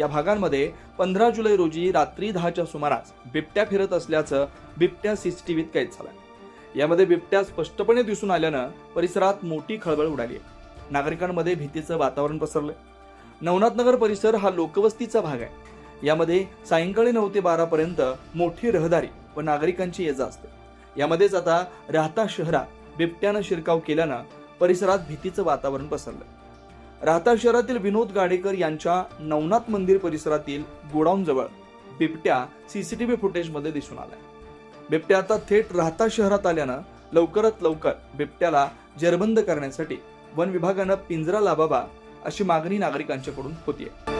या भागांमध्ये पंधरा जुलै रोजी रात्री दहाच्या सुमारास बिबट्या फिरत असल्याचं बिबट्या सीसीटीव्हीत कैद झालं. यामध्ये बिबट्या स्पष्टपणे दिसून आल्यानं परिसरात मोठी खळबळ उडाली आहे. नागरिकांमध्ये भीतीचं वातावरण पसरलं नवनाथ नगर परिसर हा लोकवस्तीचा भाग आहे. यामध्ये सायंकाळी नऊ ते बारापर्यंत मोठी रहदारी व नागरिकांची ये जा असते. यामध्येच आता राहता शहरात बिबट्यानं शिरकाव केल्यानं परिसरात भीतीचं वातावरण पसरलं राहता शहरातील विनोद गाडेकर यांच्या नवनाथ मंदिर परिसरातील गोडाऊन जवळ बिबट्या सीसीटीव्ही फुटेजमध्ये दिसून आलाय. बिबट्या आता थेट राहता शहरात आल्यानं लवकरात लवकर बिबट्याला जेरबंद करण्यासाठी वन विभागानं पिंजरा लाभावा अशी मागणी नागरिकांच्याकडून होतीये.